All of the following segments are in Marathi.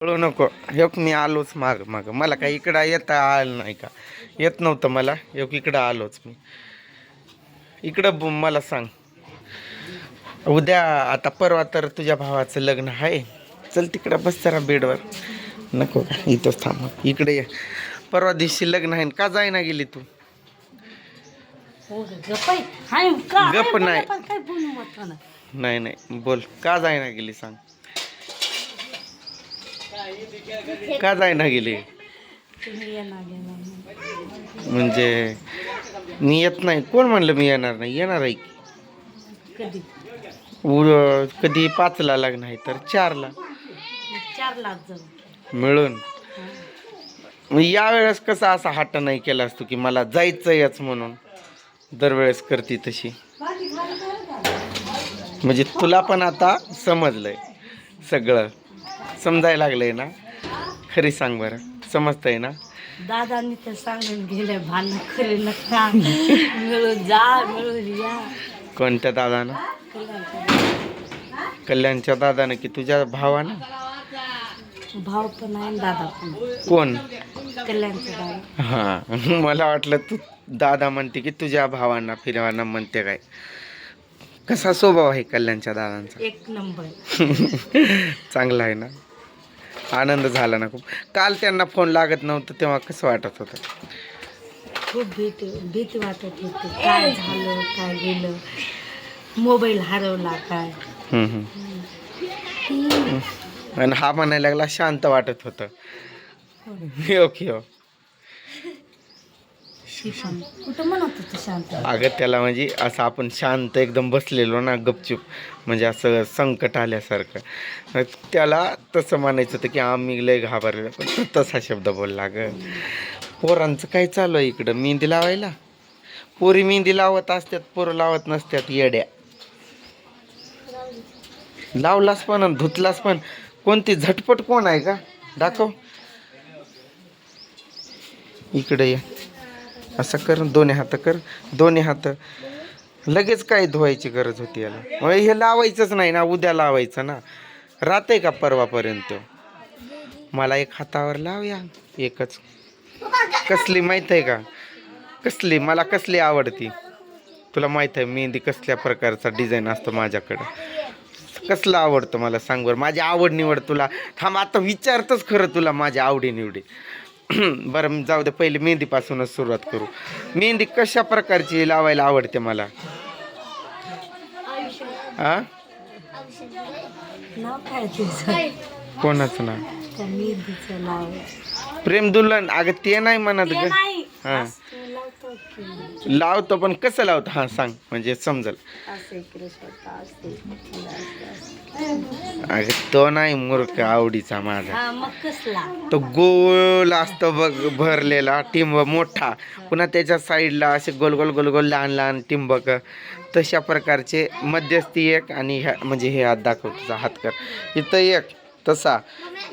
कळू नको. एक मी आलोच माग माग. मला काय इकडं येता आलं नाही का? येत नव्हतं मला. एक इकडं आलोच मी. इकडं ब- मला सांग. उद्या आता परवा तर तुझ्या भावाचं लग्न आहे. चल तिकडं बस जरा बेडवर. नको का? इथंच थांब. इकडे ये. परवा दिवशी लग्न आहे. का जायना गेली तू? हो ग, गप्प आहे. हाय, का- गप्प काय बोलला नाही. नाही नाही. बोल. का जायना गेली सांग. का जायना गेली. म्हणजे मी येत नाही. कोण म्हणलं मी येणार नाही? येणार आहे की? कधी? पाचला लग्न आहे तर चारला. चार लाख जाऊ. मिळून. यावेळेस कसा असा हट्ट नाही केला असतो की मला जायचं याच म्हणून? दरवेळेस करते तशी. म्हणजे तुला पण आता समजलंय सगळं. समजायला लागलंय ना? खरी सांग बरं. समजतंय ना? दादांनी तर सांगून गेले भांडण खरे नका मिळून जा मिळून या. कोणत्या दादानं? कल्याणचा कल्याणच्या दादानं की तुझ्या भावानं? भाव पण आहे आणि दादा पण. कोण? कल्याणचा दादा. हां. मला वाटलं तू दादा म्हणते की तुझ्या भावांना फिरवांना म्हणते काय. कसा स्वभाव आहे कल्याणच्या दादांचा? एक नंबर. चांगला आहे ना. आनंद झाला ना खूप. काल त्यांना फोन लागत नव्हतं तेव्हा कसं वाटत होतं? खूप भीती भीती वाटत होती. काय झालं काय गेलं? मोबाईल हरवला काय. आणि हा म्हणायला लागला शांत वाटत होतं. ओके हो. ती पण कुठं म्हणत होती शांत? अगं त्याला म्हणजे असं आपण शांत एकदम बसलेलो ना गपचूप. म्हणजे असं संकट आल्यासारखं. त्याला तसं म्हणायचं होतं की आम्ही लय घाबरलेलो. पण तो तसा शब्द बोलला ग पोरांचं काय चालू आहे इकडं? मेहंदी लावायला? पोरी मेहंदी लावत असतात पोरं लावत नसतात येड्या. लावलास पण आणि धुतलास पण. कोणती झटपट कोण आहे का? दाखव. इकडे या. असं कर दोन्ही हात कर दोन्ही हात. लगेच काय धुवायची गरज होती याला. म्हणजे हे लावायचंच नाही ना उद्या लावायचं ना. राहते का परवापर्यंत? मला एक हातावर लावया एकच. कसली माहीत आहे का? कसली मला कसली आवडती? तुला माहीत आहे मेहंदी कसल्या प्रकारचा डिझाईन असतो माझ्याकडं? कसलं आवडतं मला सांग बरं? माझी आवड निवड तुला. थांब आता विचारतच खरं तुला माझ्या आवडीनिवडी. बरं जाऊ दे पहिले मेहंदीपासूनच सुरुवात करू. मेहंदी कशा प्रकारची लावायला आवडते मला? तुझं? कोणाचं नाव? प्रेम दुल्हन अगं ते नाही म्हणत ग. हा. लावतो पण कसं लावतो? हा सांग. म्हणजे समजल. अगं तो नाही मूर्ख आवडीचा माझा. हा तो गोल असतो बघ भरलेला टिंब मोठा. पुन्हा त्याच्या साईडला असे गोल गोल गोल गोल लहान लहान टिंबक तशा प्रकारचे मध्यस्थी एक आणि ह्या म्हणजे हे हात दाखव तुझा हात कर. इथं एक. तसा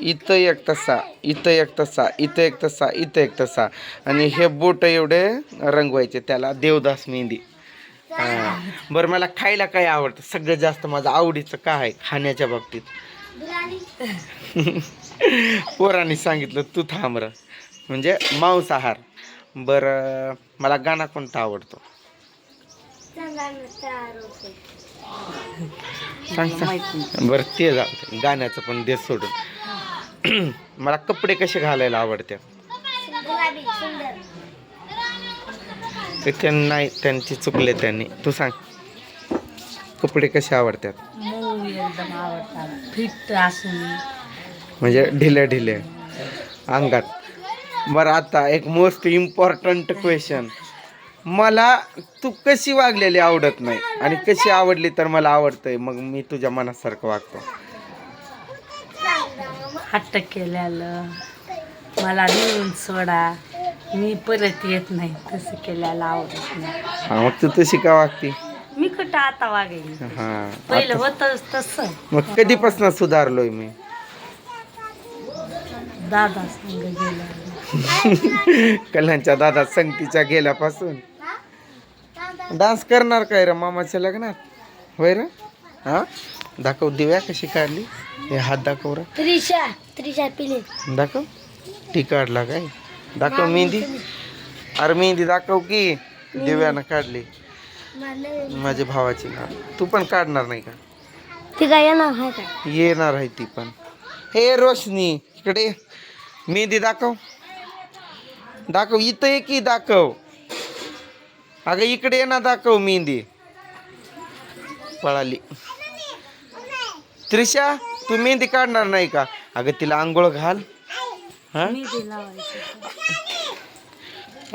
इथं एक तसा इथं एक तसा इथं एक तसा इथं एक तसा. आणि हे बोट एवढे रंगवायचे त्याला देवदास मेहंदी. बरं मला खायला काय आवडतं? सगळ्यात जास्त माझं आवडीचं काय आहे खाण्याच्या बाबतीत? पोरांनी सांगितलं तू थांबर म्हणजे मांसाहार. बरं मला गाणं कोणता आवडतो? सांग सांग. बरं ते जाऊ. गाण्याचं पण दे सोडून. मला कपडे कसे घालायला आवडतात ते त्यांना नाही त्यांची चुकले त्यांनी. तू सांग कपडे कसे आवडतात? मऊ एकदम आवडतात. फिट असून. म्हणजे ढिले ढिले. अंगात. बरं आता एक मोस्ट इम्पॉर्टंट क्वेश्चन मला तू कशी वागलेली आवडत नाही? आणि कशी आवडली तर मला आवडतंय? मग मी तुझ्या मनासारखं वागतो. हट्ट केल्यालं. मला नेऊन सोडा. मी परत येत नाही. तसं केल्याला आवडत नाही. हा मग तू तशी का वागती? मी कुठं आता वागेल हा पहिलं होतच तसं. मग कधीपासून सुधारलोय मी? दादा संग गेला. कल्याणच्या दादा संगतीच्या गेल्यापासून? डान्स करणार काय रे मामाच्या लग्नात? होय रे? हा? दाखव दिव्या कशी काढली? हे हात दाखव रे. त्रिशा त्रिशा पिले दाखव. ती काढला काय? दाखव मेहंदी. अरे मेहंदी दाखव की. दिव्यानं काढली. माझ्या भावाची ना तू पण काढणार नाही का? ती काय येणार आहे का? येणार आहे ती पण. हे रोशनी इकडे. मेहंदी दाखव. दाखव इथं की दाखव. अगं इकडे ये ना दाखव मेहंदी. पळाली. त्रिशा तू मेहंदी काढणार नाही का? अगं तिला आंघोळ घाल. हा?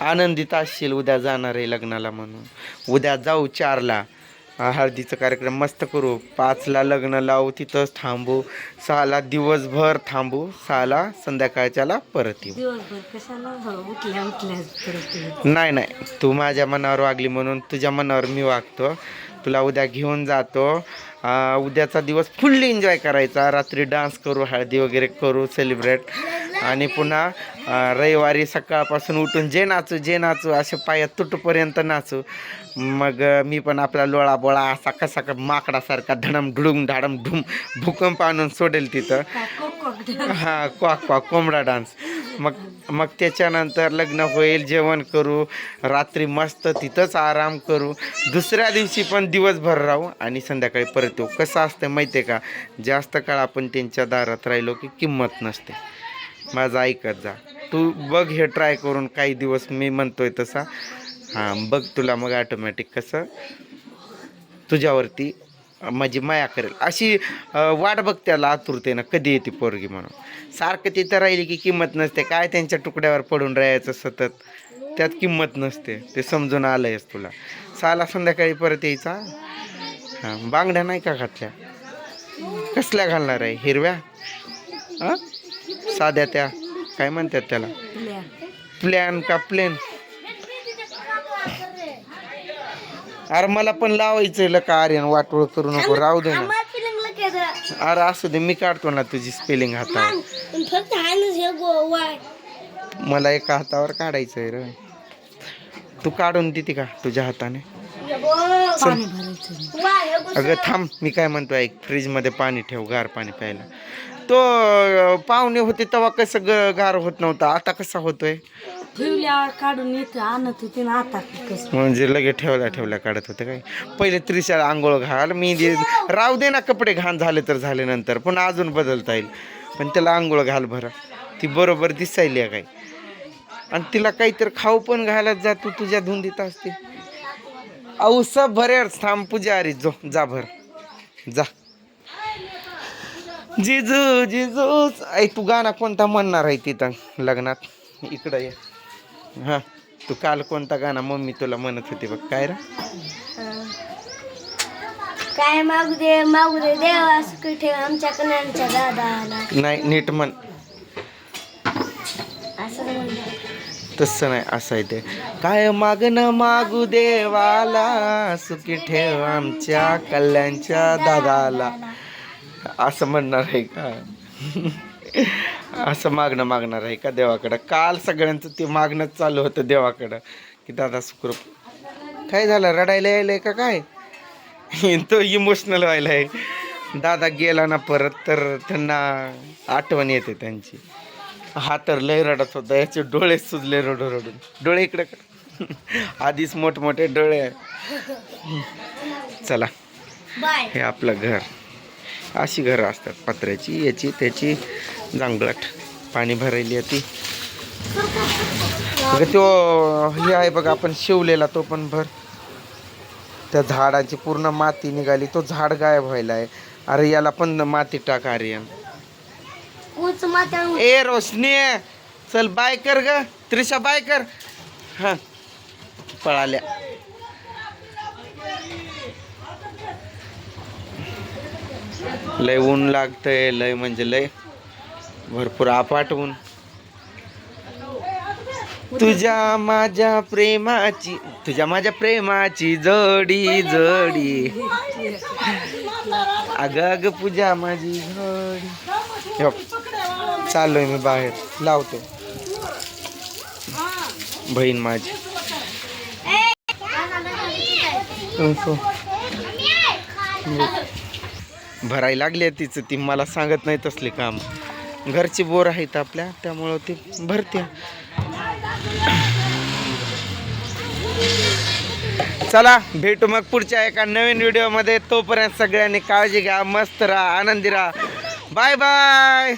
आनंदित असशील उद्या जाणार आहे लग्नाला म्हणून. उद्या जाऊ चारला. हळदीचा कार्यक्रम मस्त करू. पाचला लग्न लावू तिथंच थांबू. सहाला दिवसभर थांबू. सहाला संध्याकाळच्याला परत येऊ. हो, परत येऊ. नाही नाही. तू माझ्या मनावर वागली म्हणून तुझ्या मनावर मी वागतो. तुला उद्या घेऊन जातो. उद्याचा दिवस फुल्ली एन्जॉय करायचा. रात्री डान्स करू हळदी वगैरे करू सेलिब्रेट. आणि पुन्हा रविवारी सकाळपासून उठून जे नाचू जे नाचू असे पायात तुटपर्यंत नाचू. मग मी पण आपला लोळा बोळा असा कसा का माकडासारखा धडम ढुडुम धाडम ढुम भूकंप आणून सोडेल तिथं. हां क्वाक क्वाक कोंबडा डान्स. मग मग त्याच्यानंतर लग्न होईल जेवण करू रात्री मस्त तिथंच आराम करू. दुसऱ्या दिवशी पण दिवसभर राहू आणि संध्याकाळी परत येऊ. कसं असतं माहिती आहे का? जास्त काळ आपण त्यांच्या दारात राहिलो की किंमत नसते. माझं ऐकत जा. तू बघ हे ट्राय करून काही दिवस मी म्हणतोय तसा. हां बघ तुला मग ऑटोमॅटिक कसं तुझ्यावरती माझी माया करेल. अशी वाट बघ त्याला आतुरतेनं कधी येते पोरगी म्हणून. सारखं तिथं राहिली की किंमत नसते. काय त्यांच्या तुकड्यावर पडून राहायचं सतत? त्यात किंमत नसते. ते समजून आलं आहेस तुला. साला संध्याकाळी परत यायचा? हां बांगड्या नाही का घातल्या? कसल्या घालणार आहे? हिरव्या? हां साध्या त्या? काय म्हणतात त्याला? प्लॅन. का प्लेन अरे मला पण लावायचं का आर्यन वाटोळ करू नको राहू दे ना. अरे असू दे मी काढतो ना तुझी स्पेलिंग हातावर मला एका हातावर काढायचं आहे रे. तू काढून देते का तुझ्या हाताने? अगं थांब मी काय म्हणतो ऐक फ्रीजमध्ये पाणी ठेव गार पाणी प्यायला. तो पाहुणे होते तेव्हा कसं ग गार होत नव्हता. आता कसा होतोय? ठेवल्यावर काढून इथं आणत होती ना आता कसं. म्हणजे लगेच ठेवल्या ठेवल्या काढत होते काय? पहिले त्रिशाला आंघोळ घाल मी दे राहू दे ना कपडे घाण झाले तर झाले नंतर पण अजून बदलता येईल. पण त्याला आंघोळ घाल बरं. ती बरोबर दिसायली काय? आणि तिला काहीतरी खाऊ पण घालत जा तू तुझ्या धुंदीत असते. सब भरेर थांब पुजारी जो जा भर जा. जिजू जिजू. ऐ तू गाणं कोणता म्हणणार आहे तिथं? लग्नात? इकडं ये. हा. तू काल कोणता गाणं मम्मी तुला म्हणत होती बघ. काय रे? काय मागू दे मागू दे देवा सुखी ठेव आमच्या कन्यांच्या दादाला. नाही नीट म्हण. असं म्हणलं तसं नाही असं आहे ते. काय मागणं मागू देवाला? सुखी ठेव आमच्या कल्याणच्या दादाला. असं म्हणणार आहे का? असं मागणं मागणार आहे का देवाकडं? काल सगळ्यांचं ते मागणंच चालू होतं देवाकडं की दादा सुखरूप. काय झालं? रडायला यायलंय का काय? तो इमोशनल व्हायला आहे. दादा गेला ना परत तर त्यांना आठवण येते त्यांची. हा तर लय रडत होता याचे डोळे सुजले रडू रडून डोळे इकडे कर. आधीच मोठमोठे डोळे. चला. बाय. हे आपलं घर. अशी घरं असतात पत्र्याची याची त्याची. जांगलट पाणी भरायली आहे ती. बघा तो हे आहे बघा आपण शिवलेला तो पण भर. त्या झाडाची पूर्ण माती निघाली तो झाड गायब व्हायला आहे. अरे याला पण माती टाक आर्यन. ए रोशनी चल बाय कर ग. त्रिशा बाय कर. हा. पळाल्या. लय ऊन लागतंय लय म्हणजे लय भरपूर आपाट ऊन. तुझ्या माझ्या प्रेमाची तुझ्या माझ्या प्रेमाची जोडी जोडी. अग अग पूजा माझी जोडी. चाललोय मी बाहेर लावतो बहीण माझी. भरायला लागली आहे तिचं. ती मला सांगत नाही तसली काम. घरची बोर आहेत आपल्या त्यामुळं ती भरते. चला भेटू मग पुढच्या एका नवीन व्हिडिओमध्ये. तोपर्यंत सगळ्यांनी काळजी घ्या मस्त राहा आनंदी राहा. Bye bye.